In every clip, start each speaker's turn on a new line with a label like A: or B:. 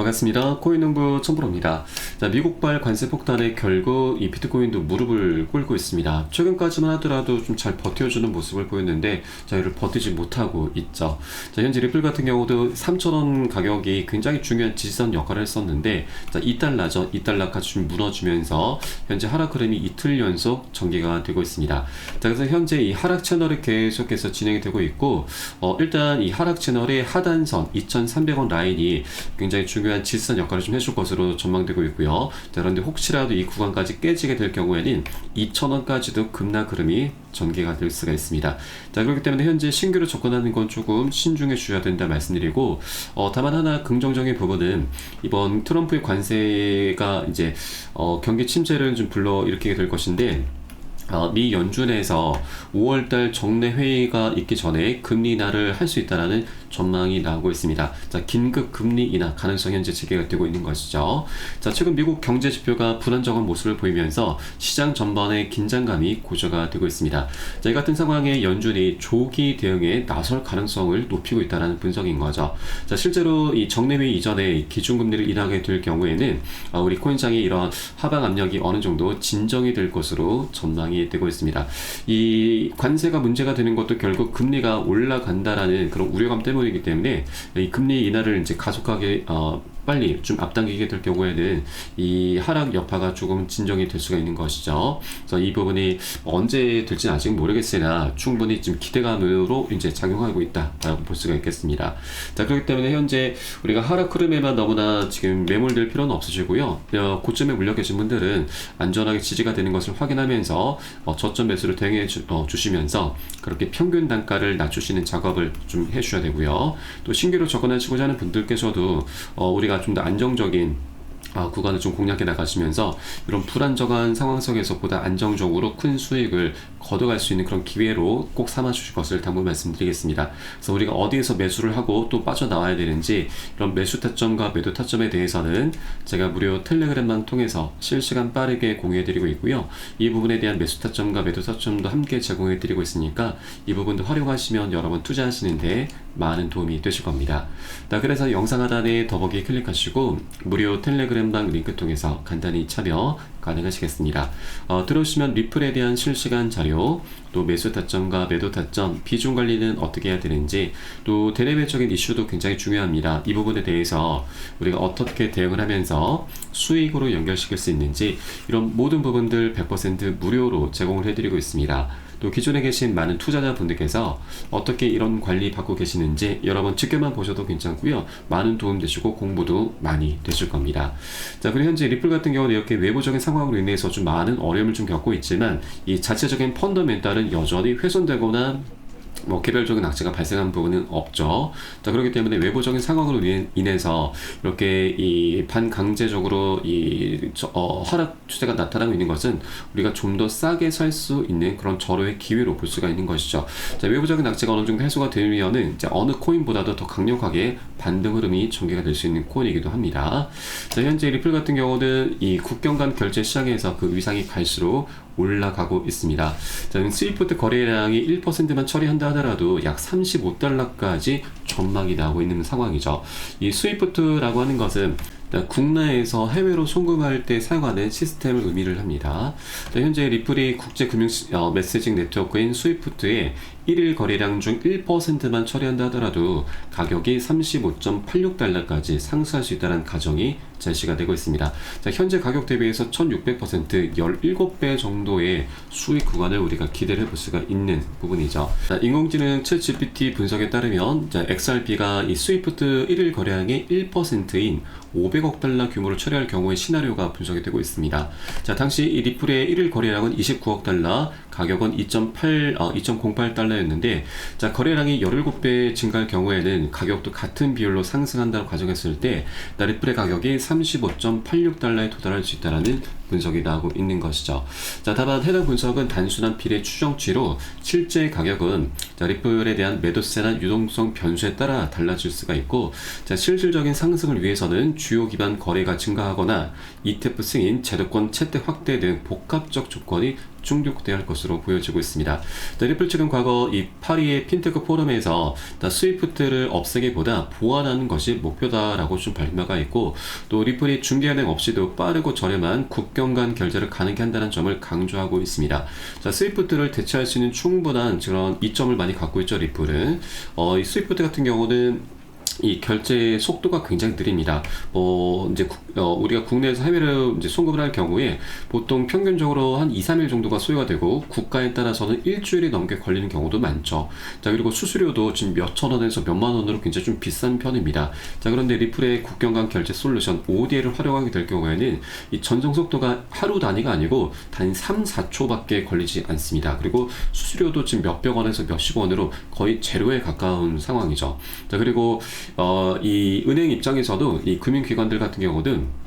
A: 반갑습니다. 코인농부 천프로입니다. 자, 미국발 관세 폭탄에 결국 이 비트코인도 무릎을 꿇고 있습니다. 최근까지만 하더라도 좀 잘 버텨주는 모습을 보였는데, 자, 이를 버티지 못하고 있죠. 자, 현재 리플 같은 경우도 3,000원 가격이 굉장히 중요한 지지선 역할을 했었는데, 자, 2달러죠. 2달러까지 좀 무너지면서 현재 하락 흐름이 이틀 연속 전개가 되고 있습니다. 자, 그래서 현재 이 하락 채널이 계속해서 진행이 되고 있고, 어, 일단 이 하락 채널의 하단선 2,300원 라인이 굉장히 중요한 지지선 역할을 좀 해줄 것으로 전망되고 있고요. 자, 그런데 혹시라도 이 구간까지 깨지게 될 경우에는 2,000원까지도 급락 흐름이 전개가 될 수가 있습니다. 자, 그렇기 때문에 현재 신규로 접근하는 건 조금 신중해 주셔야 된다 말씀드리고, 어, 다만 하나 긍정적인 부분은 이번 트럼프의 관세가 이제 어, 경기 침체를 좀 불러 일으키게 될 것인데, 어, 미 연준에서 5월달 정례 회의가 있기 전에 금리 인하를 할 수 있다라는 전망이 나오고 있습니다. 자, 긴급 금리 인하 가능성 현재 제기가 되고 있는 것이죠. 자, 최근 미국 경제 지표가 불안정한 모습을 보이면서 시장 전반에 긴장감이 고조가 되고 있습니다. 자, 이 같은 상황에 연준이 조기 대응에 나설 가능성을 높이고 있다는 분석인 거죠. 자, 실제로 이 정례회의 이전에 기준금리를 인하게 될 경우에는 어, 우리 코인장이 이런 하방 압력이 어느 정도 진정이 될 것으로 전망이 되고 있습니다. 이 관세가 문제가 되는 것도 결국 금리가 올라간다라는 그런 우려감 때문 이기 때문에 이 금리 인하를 이제 가속하게 어, 빨리 좀 앞당기게 될 경우에는 이 하락 여파가 조금 진정이 될 수가 있는 것이죠. 그래서 이 부분이 언제 될지는 아직 모르겠으나 충분히 지금 기대감으로 이제 작용하고 있다라고 볼 수가 있겠습니다. 자, 그렇기 때문에 현재 우리가 하락 흐름에만 너무나 지금 매몰될 필요는 없으시고요. 어, 고점에 물려 계신 분들은 안전하게 지지가 되는 것을 확인하면서 어, 저점 매수를 대응해 주, 어, 주시면서 그렇게 평균 단가를 낮추시는 작업을 좀 해주셔야 되고요. 또 신규로 접근하시고자 하는 분들께서도 어, 우리가 좀 더 안정적인 아, 구간을 좀 공략해 나가시면서 이런 불안정한 상황 속에서 보다 안정적으로 큰 수익을 거둬갈 수 있는 그런 기회로 꼭 삼아 주실 것을 당부 말씀드리겠습니다. 그래서 우리가 어디에서 매수를 하고 또 빠져나와야 되는지 이런 매수 타점과 매도 타점에 대해서는 제가 무료 텔레그램만 통해서 실시간 빠르게 공유해 드리고 있고요. 이 부분에 대한 매수 타점과 매도 타점도 함께 제공해 드리고 있으니까 이 부분도 활용하시면 여러분 투자하시는데 많은 도움이 되실 겁니다. 자, 그래서 영상 하단에 더보기 클릭하시고 무료 텔레그램방 링크 통해서 간단히 참여 가능하시겠습니다. 어, 들어오시면 리플에 대한 실시간 자료, 또 매수 타점과 매도 타점, 비중 관리는 어떻게 해야 되는지, 또 대내외적인 이슈도 굉장히 중요합니다. 이 부분에 대해서 우리가 어떻게 대응을 하면서 수익으로 연결시킬 수 있는지 이런 모든 부분들 100% 무료로 제공을 해드리고 있습니다. 또 기존에 계신 많은 투자자 분들께서 어떻게 이런 관리 받고 계시는지 여러분 직접만 보셔도 괜찮고요. 많은 도움 되시고 공부도 많이 되실 겁니다. 자, 그리고 현재 리플 같은 경우는 이렇게 외부적인 상황으로 인해서 좀 많은 어려움을 좀 겪고 있지만 이 자체적인 펀더멘탈은 여전히 훼손되거나 뭐 개별적인 악재가 발생한 부분은 없죠. 자 그렇기 때문에 외부적인 상황으로 인해서 이렇게 이 반강제적으로 이 저, 어, 하락 추세가 나타나고 있는 것은 우리가 좀 더 싸게 살 수 있는 그런 절호의 기회로 볼 수가 있는 것이죠. 자 외부적인 악재가 어느 정도 해소가 되면은 이제 어느 코인보다도 더 강력하게 반등 흐름이 전개가 될 수 있는 코인이기도 합니다. 자 현재 리플 같은 경우는 이 국경 간 결제 시장에서 그 위상이 갈수록 올라가고 있습니다. 자, 스위프트 거래량이 1%만 처리한다 하더라도 약 35달러까지 전망이 나오고 있는 상황이죠. 이 스위프트라고 하는 것은 국내에서 해외로 송금할 때 사용하는 시스템을 의미를 합니다. 현재 리플이 국제 금융 어, 메시징 네트워크인 스위프트에 1일 거래량 중 1%만 처리한다 하더라도 가격이 35.86달러까지 상승할 수 있다는 가정이 제시가 되고 있습니다. 자, 현재 가격 대비해서 1600% 17배 정도의 수익 구간을 우리가 기대를 해볼 수가 있는 부분이죠. 자, 인공지능 챗 GPT 분석에 따르면 자, XRP가 이 스위프트 1일 거래량의 1%인 500억 달러 규모를 처리할 경우의 시나리오가 분석이 되고 있습니다. 자, 당시 이 리플의 1일 거래량은 29억 달러, 가격은 2.8, 어, 2.08달러 였는데, 자, 거래량이 17배 증가할 경우에는 가격도 같은 비율로 상승한다고 가정했을 때, 리플의 가격이 35.86달러에 도달할 수 있다는 분석이 나오고 있는 것이죠. 자, 다만 해당 분석은 단순한 비례 추정치로 실제 가격은 자, 리플에 대한 매도세나 유동성 변수에 따라 달라질 수가 있고 자, 실질적인 상승을 위해서는 주요 기반 거래가 증가하거나 ETF 승인, 제도권 채택 확대 등 복합적 조건이 충족돼야 할 것으로 보여지고 있습니다. 자, 리플 측은 과거 이 파리의 핀테크 포럼에서 스위프트를 없애기보다 보완하는 것이 목표다라고 좀 발표가 있고 또 리플이 중개은행 없이도 빠르고 저렴한 국경 간 결제를 가능케 한다는 점을 강조하고 있습니다. 자, 스위프트를 대체할 수 있는 충분한 그런 이점을 많이 갖고 있죠 리플은. 어, 이 스위프트 같은 경우는 이 결제 속도가 굉장히 느립니다. 뭐 이제 국, 어, 우리가 국내에서 해외로 이제 송금을 할 경우에 보통 평균적으로 한 2, 3일 정도가 소요가 되고 국가에 따라서는 일주일이 넘게 걸리는 경우도 많죠. 자 그리고 수수료도 지금 몇천 원에서 몇만 원으로 굉장히 좀 비싼 편입니다. 자 그런데 리플의 국경 간 결제 솔루션 ODA를 활용하게 될 경우에는 이 전송 속도가 하루 단위가 아니고 단 3, 4초밖에 걸리지 않습니다. 그리고 수수료도 지금 몇백 원에서 몇십 원으로 거의 제로에 가까운 상황이죠. 자 그리고 어, 이 은행 입장에서도 이 금융기관들 같은 경우는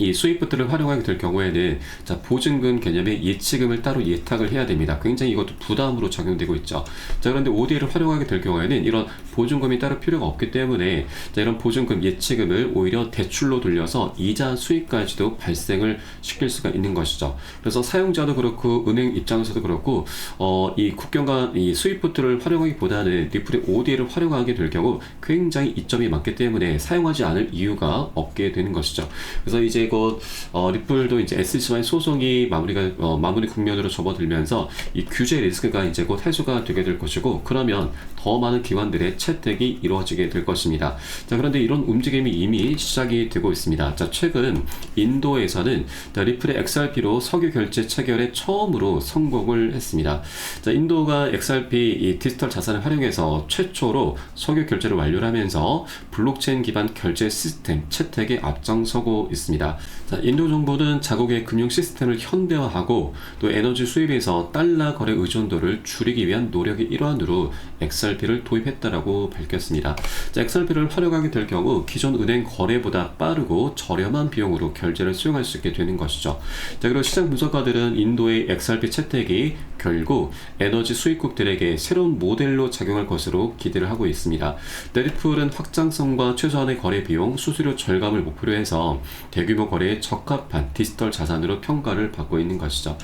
A: 이 스위프트를 활용하게 될 경우에는 자, 보증금 개념의 예치금을 따로 예탁을 해야 됩니다. 굉장히 이것도 부담으로 적용되고 있죠. 자, 그런데 ODA를 활용하게 될 경우에는 이런 보증금이 따로 필요가 없기 때문에 자, 이런 보증금 예치금을 오히려 대출로 돌려서 이자 수익까지도 발생을 시킬 수가 있는 것이죠. 그래서 사용자도 그렇고 은행 입장에서도 그렇고 어, 이 국경간 이 스위프트를 활용하기보다는 리플의 ODA를 활용하게 될 경우 굉장히 이점이 많기 때문에 사용하지 않을 이유가 없게 되는 것이죠. 그래서 이제 곧 어, 리플도 이제 SC와의 소송이 마무리가 어, 마무리 국면으로 접어들면서 이 규제 리스크가 이제 곧 해소가 되게 될 것이고 그러면 더 많은 기관들의 채택이 이루어지게 될 것입니다. 자 그런데 이런 움직임이 이미 시작이 되고 있습니다. 자 최근 인도에서는 자, 리플의 XRP로 석유 결제 체결에 처음으로 성공을 했습니다. 자 인도가 XRP 이 디지털 자산을 활용해서 최초로 석유 결제를 완료하면서 블록체인 기반 결제 시스템 채택에 앞장서고 있습니다. 자, 인도 정부는 자국의 금융 시스템을 현대화하고 또 에너지 수입에서 달러 거래 의존도를 줄이기 위한 노력의 일환으로 XRP 를 도입했다라고 밝혔습니다. 자, XRP를 활용하게 될 경우 기존 은행 거래보다 빠르고 저렴한 비용으로 결제를 수용할 수 있게 되는 것이죠. 자, 그리고 시장 분석가들은 인도의 XRP 채택이 결국 에너지 수입국들에게 새로운 모델로 작용할 것으로 기대를 하고 있습니다. 네리플은 확장성과 최소한의 거래 비용, 수수료 절감을 목표로 해서 대규모 거래에 적합한 디지털 자산으로 평가를 받고 있는 것이죠.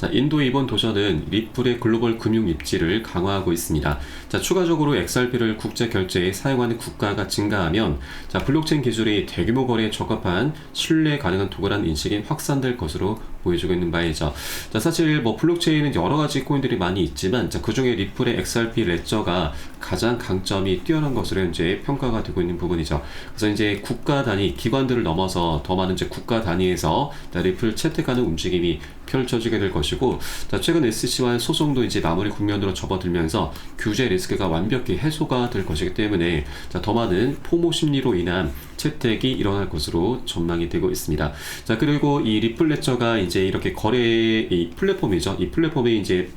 A: 자, 인도의 이번 도전은 리플의 글로벌 금융 입지를 강화하고 있습니다. 자, 추가적으로 XRP를 국제 결제에 사용하는 국가가 증가하면 자, 블록체인 기술이 대규모 거래에 적합한 신뢰 가능한 도구라는 인식이 확산될 것으로 보여주고 있는 바이죠. 자, 사실 뭐 블록체인은 여러 가지 코인들이 많이 있지만 자, 그중에 리플의 XRP 레저가 가장 강점이 뛰어난 것으로 현재 평가가 되고 있는 부분이죠. 그래서 이제 국가 단위 기관들을 넘어서 더 많은 이제 국가 단위에서 자, 리플 채택하는 움직임이 펼쳐지게 될 것이고 자, 최근 SC와의 소송도 이제 마무리 국면으로 접어들면서 규제 리스크가 완벽히 해소가 될 것이기 때문에 자, 더 많은 포모 심리로 인한 채택이 일어날 것으로 전망이 되고 있습니다. 자 그리고 이 리플레처가 이제 이렇게 거래 이 플랫폼이죠. 이 플랫폼이 이제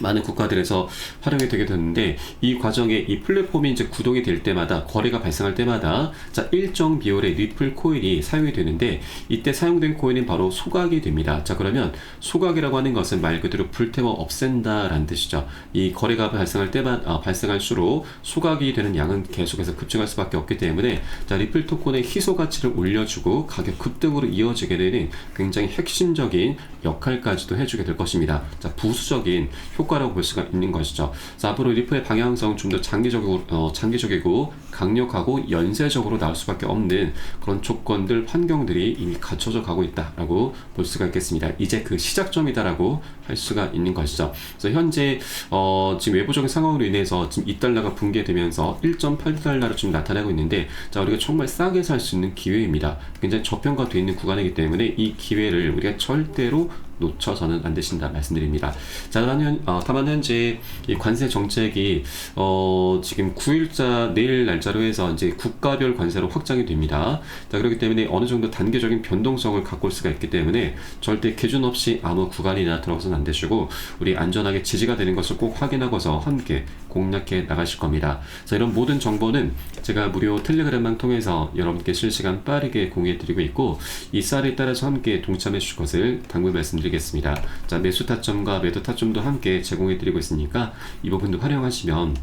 A: 많은 국가들에서 활용이 되게 됐는데 이 과정에 이 플랫폼이 이제 구동이 될 때마다 거래가 발생할 때마다 자 일정 비율의 리플 코인이 사용이 되는데 이때 사용된 코인은 바로 소각이 됩니다. 자 그러면 소각이라고 하는 것은 말 그대로 불태워 없앤다라는 뜻이죠. 이 거래가 발생할 때만 아, 발생할수록 소각이 되는 양은 계속해서 급증할 수밖에 없기 때문에 자 리플 토큰의 희소 가치를 올려주고 가격 급등으로 이어지게 되는 굉장히 핵심적인 역할까지도 해주게 될 것입니다. 자 부수적인 효과라고 볼 수가 있는 것이죠. 그래서 앞으로 리프의 방향성은 좀더 장기적이고, 어, 장기적이고 강력하고 연쇄적으로 나올 수밖에 없는 그런 조건들, 환경들이 이미 갖춰져 가고 있다라고 볼 수가 있겠습니다. 이제 그 시작점이다라고 할 수가 있는 것이죠. 그래서 현재 어, 지금 외부적인 상황으로 인해서 지금 2달러가 붕괴되면서 1.8달러로 지금 나타나고 있는데 자 우리가 정말 싸게 살 수 있는 기회입니다. 굉장히 저평가되어 있는 구간이기 때문에 이 기회를 우리가 절대로 놓쳐서는 안 되신다 말씀드립니다. 자, 다만, 현, 어, 다만 현재 이 관세 정책이 어, 지금 9일자 내일 날짜로 해서 이제 국가별 관세로 확장이 됩니다. 자, 그렇기 때문에 어느 정도 단계적인 변동성을 갖고 올 수가 있기 때문에 절대 기준 없이 아무 구간이나 들어가서는 안 되시고 우리 안전하게 지지가 되는 것을 꼭 확인하고서 함께 공략해 나가실 겁니다. 자, 이런 모든 정보는 제가 무료 텔레그램만 통해서 여러분께 실시간 빠르게 공유해 드리고 있고 이 쌀에 따라서 함께 동참해 주실 것을 당부 말씀드 리겠습니다. 자, 매수 타점과 매도 타점도 함께 제공해 드리고 있으니까 이 부분도 활용하시면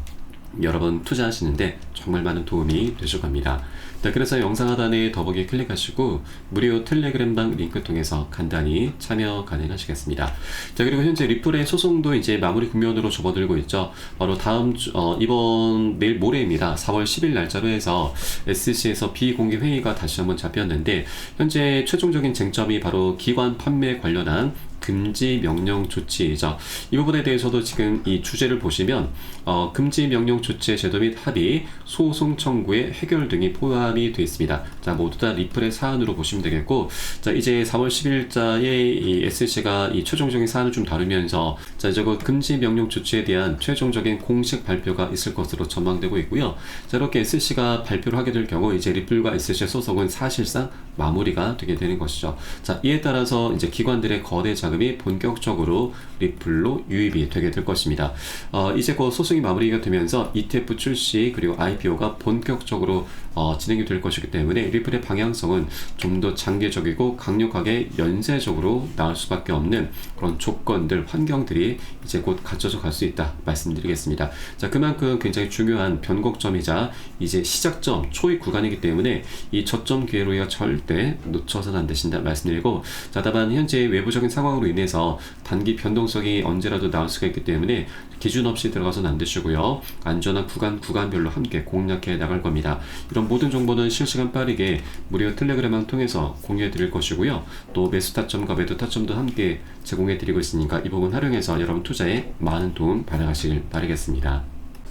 A: 여러분 투자하시는데 정말 많은 도움이 되실 겁니다. 자, 그래서 영상 하단에 더보기 클릭하시고 무료 텔레그램방 링크 통해서 간단히 참여 가능하시겠습니다. 자, 그리고 현재 리플의 소송도 이제 마무리 국면으로 접어들고 있죠. 바로 다음 주, 어, 이번 내일 모레입니다. 4월 10일 날짜로 해서 SC에서 비공개 회의가 다시 한번 잡혔는데 현재 최종적인 쟁점이 바로 기관 판매 관련한 금지 명령 조치이죠. 이 부분에 대해서도 지금 이 주제를 보시면 어, 금지 명령 조치의 제도 및 합의, 소송 청구의 해결 등이 포함이 되어 있습니다. 자 모두 다 리플의 사안으로 보시면 되겠고, 자 이제 4월 10일자에 이 SC가 이 최종적인 사안을 좀 다루면서 자 이제 그 금지 명령 조치에 대한 최종적인 공식 발표가 있을 것으로 전망되고 있고요. 자 이렇게 SC가 발표를 하게 될 경우 이제 리플과 SC의 소송은 사실상 마무리가 되게 되는 것이죠. 자 이에 따라서 이제 기관들의 거대 자금 이 본격적으로 리플로 유입이 되게 될 것입니다. 어, 이제 곧 소송이 마무리가 되면서 ETF 출시 그리고 IPO가 본격적으로 어, 진행이 될 것이기 때문에 리플의 방향성은 좀 더 장기적이고 강력하게 연쇄적으로 나올 수밖에 없는 그런 조건들, 환경들이 이제 곧 갖춰져 갈 수 있다 말씀드리겠습니다. 자, 그만큼 굉장히 중요한 변곡점이자 이제 시작점, 초입 구간이기 때문에 이 저점 기회로 절대 놓쳐서는 안 되신다 말씀드리고 자, 다만 현재 외부적인 상황으로 인해서 단기 변동성이 언제라도 나올 수가 있기 때문에 기준 없이 들어가서는 안 되시고요. 안전한 구간, 구간별로 함께 공략해 나갈 겁니다. 이런 모든 정보는 실시간 빠르게 무료 텔레그램을 통해서 공유해 드릴 것이고요. 또 매수 타점과 매도 타점도 함께 제공해 드리고 있으니까 이 부분 활용해서 여러분 투자에 많은 도움 발휘하시길 바라겠습니다.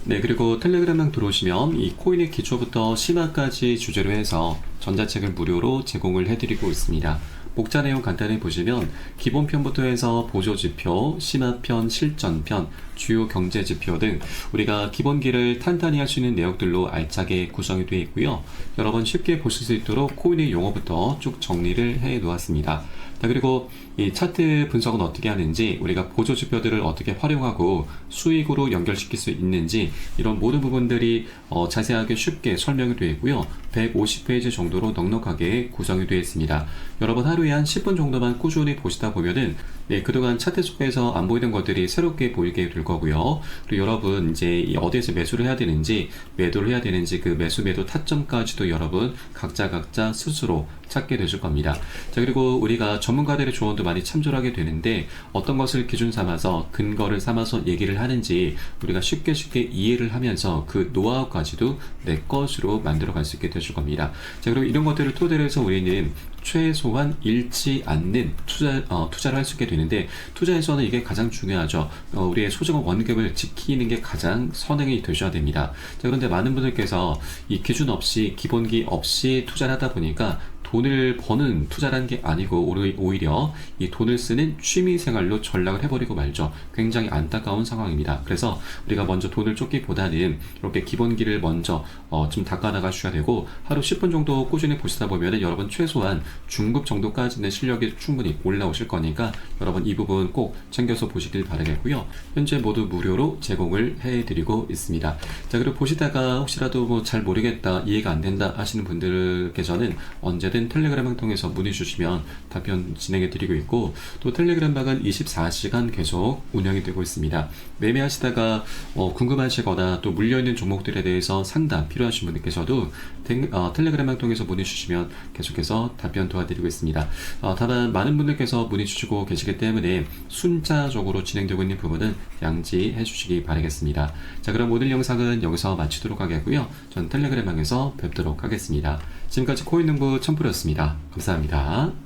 A: 네, 그리고 텔레그램방 들어오시면 이 코인의 기초부터 심화까지 주제로 해서 전자책을 무료로 제공을 해드리고 있습니다. 목차 내용 간단히 보시면 기본편부터 해서 보조지표, 심화편, 실전편, 주요 경제지표 등 우리가 기본기를 탄탄히 할 수 있는 내용들로 알차게 구성이 되어 있고요. 여러분 쉽게 보실 수 있도록 코인의 용어부터 쭉 정리를 해 놓았습니다. 자, 그리고 이 차트 분석은 어떻게 하는지, 우리가 보조 지표들을 어떻게 활용하고 수익으로 연결시킬 수 있는지, 이런 모든 부분들이 어, 자세하게 쉽게 설명이 되어 있고요. 150페이지 정도로 넉넉하게 구성이 되어 있습니다. 여러분 하루에 한 10분 정도만 꾸준히 보시다 보면은 네, 그동안 차트 속에서 안 보이던 것들이 새롭게 보이게 될 거고요. 그리고 여러분 이제 어디에서 매수를 해야 되는지, 매도를 해야 되는지 그 매수 매도 타점까지도 여러분 각자 각자 스스로 찾게 되실 겁니다. 자, 그리고 우리가 전문가들의 조언도 많이 참조를 하게 되는데 어떤 것을 기준 삼아서 근거를 삼아서 얘기를 하는지 우리가 쉽게 쉽게 이해를 하면서 그 노하우까지도 내 것으로 만들어 갈 수 있게 되실 겁니다. 자, 그리고 이런 것들을 토대로 해서 우리는 최소한 잃지 않는 투자, 어, 투자를 할 수 있게 되는데 투자에서는 이게 가장 중요하죠. 어, 우리의 소중한 원금을 지키는 게 가장 선행이 되셔야 됩니다. 자, 그런데 많은 분들께서 이 기준 없이 기본기 없이 투자를 하다 보니까 돈을 버는 투자라는 게 아니고 오히려 이 돈을 쓰는 취미 생활로 전락을 해버리고 말죠. 굉장히 안타까운 상황입니다. 그래서 우리가 먼저 돈을 쫓기보다는 이렇게 기본기를 먼저 어, 좀 닦아나가셔야 되고 하루 10분 정도 꾸준히 보시다 보면은 여러분 최소한 중급 정도까지는 실력이 충분히 올라오실 거니까 여러분 이 부분 꼭 챙겨서 보시길 바라겠고요. 현재 모두 무료로 제공을 해드리고 있습니다. 자 그리고 보시다가 혹시라도 뭐 잘 모르겠다 이해가 안 된다 하시는 분들께서는 언제든 텔레그램을 통해서 문의 주시면 답변 진행해 드리고 있고 또 텔레그램 방은 24시간 계속 운영이 되고 있습니다. 매매하시다가 어, 궁금하시거나 또 물려있는 종목들에 대해서 상담 필요하신 분들께서도 텔, 어, 텔레그램을 통해서 문의 주시면 계속해서 답변 도와드리고 있습니다. 어, 다만 많은 분들께서 문의 주시고 계시기 때문에 순차적으로 진행되고 있는 부분은 양지해 주시기 바라겠습니다. 자 그럼 오늘 영상은 여기서 마치도록 하겠고요. 전 텔레그램 방에서 뵙도록 하겠습니다. 지금까지 코인농부 천프로였습니다. 감사합니다.